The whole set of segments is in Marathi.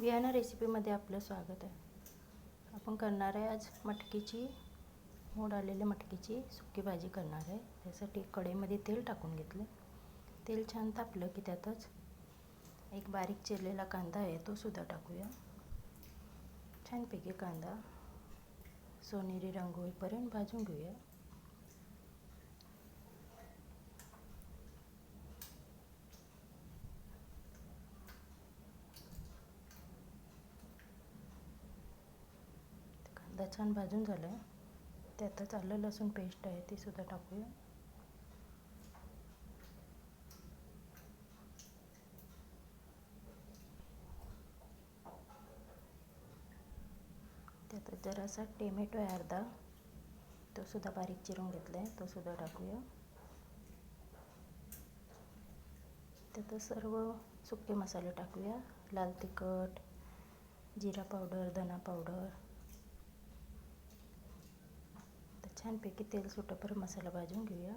वियाना रेसिपीमध्ये आपलं स्वागत आहे. आपण करणार आहे आज मटकीची मोड आलेल्या मटकीची सुकी भाजी करणार आहे. त्यासाठी कढईमध्ये तेल टाकून घेतलं. तेल छान तापलं की त्यातच एक बारीक चिरलेला कांदा आहे तो सुद्धा टाकूया. छानपैकी कांदा सोनेरी रंग होईपर्यंत भाजून घेऊया. एकदा छान भाजून झालं आहे त्यातच आलं लसूण पेस्ट आहे ती सुद्धा टाकूया. त्यातच जरासा टेमॅटो आहे अर्धा. तो सुद्धा बारीक चिरून घेतला आहे तो सुद्धा टाकूया. त्यातच सर्व सुके मसाले टाकूया. लाल तिखट जिरा पावडर धना पावडर तर छानपैकी तेल सुटपर मसाला भाजून घेऊया.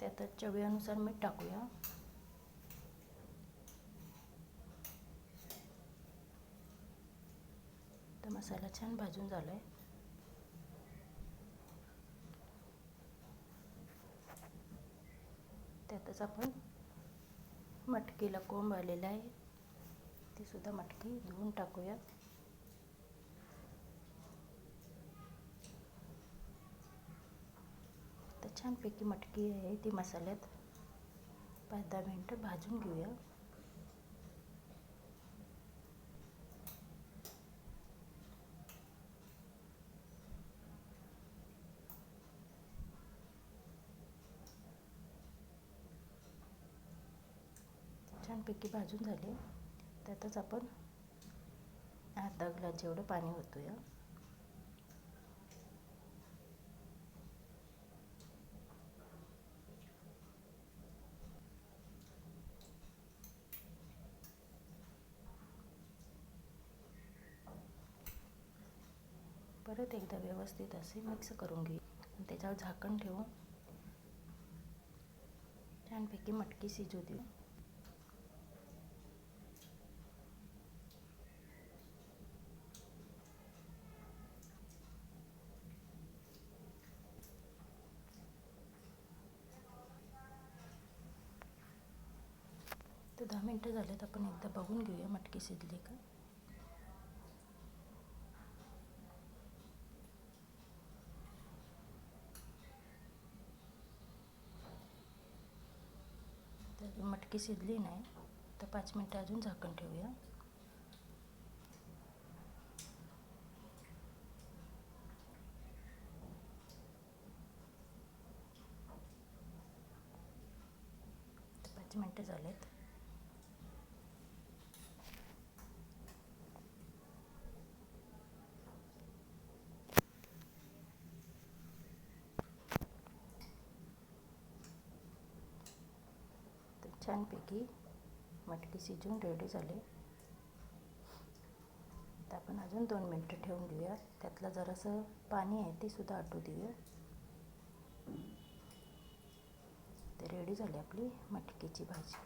त्यातच चवीनुसार मीठ टाकूया. तर मसाला छान भाजून झाला आहे त्यातच आपण मटकीला कोंब आलेला आहे. ती सुद्धा मटकी धुवून टाकूया. तर छानपैकी मटकी आहे ती मसाल्यात. पाच दहा मिनटं भाजून घेऊया. छानपैकी भाजून झाले. त्यातच आपण अर्धा ग्लास जेवढं पाणी होतो या परत एकदा व्यवस्थित असे मिक्स करून घेऊ. आणि त्याच्यावर झाकण ठेवून छानपैकी मटकी शिजू देऊ. तर दहा मिनटं झालेत आपण एकदा बघून घेऊया मटकी शिजली का. तर मटकी शिजली नाही तर पाच मिनटं अजून झाकण ठेवूया. पाच मिनटं झालेत. छानपैकी मटकी शिजून रेडी झाले. तर आपण अजून दोन मिनटं ठेवून देऊया त्यातलं जरासं पाणी आहे ते सुद्धा आटू देऊया. ते रेडी झाली आपली मटकीची भाजी.